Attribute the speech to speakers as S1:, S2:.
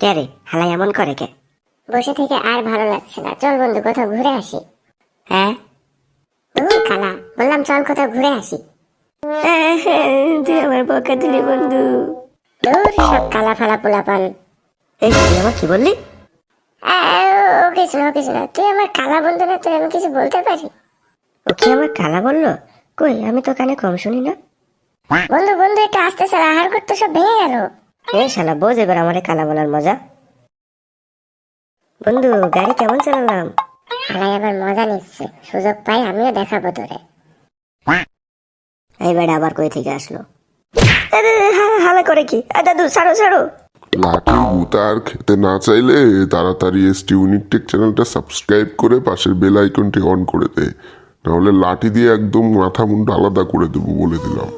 S1: কে হালাই এমন করে কে?
S2: বসে থেকে আর ভালো লাগছে না। চল বন্ধু কোথাও ঘুরে আসি।
S1: হ্যাঁ?
S2: কালা বললাম চল কোথাও ঘুরে আসি।
S1: তুই আমার বকা দিলি বন্ধু।
S2: দূর সব কালা ফালা পোলাপান।
S1: এই তুই আমার কি বললি?
S2: কিছু না কিছু না। তুই আমার কালা বন্ধু না তুই আমি কিছু বলতে পারি?
S1: ও কি আমার কালা বলল? কই আমি তো কানে কম শুনি না।
S2: বন্ধু বন্ধু একটু আস্তে চল আহার করতে সব ভেঙে গেল।
S1: এ শালা বোঝ এবার আমার কালা বলার মজা। বন্ধু গাড়ি কেমন চালালাম?
S2: হালাই আবার মজা নিচ্ছে। সুযোগ পাই আমিও দেখাবো তোরে।
S1: এই বেড়া আবার কই থেকে আসলো? হালা করে কি? দাদু ছাড়ো ছাড়ো।
S3: লাঠির গুতা আর খেতে না চাইলে তাড়াতাড়ি এসটি ইউনিক টেক চ্যানেলটা সাবস্ক্রাইব করে পাশের বেল আইকনটি অন করে দে। নাহলে লাঠি দিয়ে একদম মাথা মুন্ডু আলাদা করে দেবো বলে দিলাম।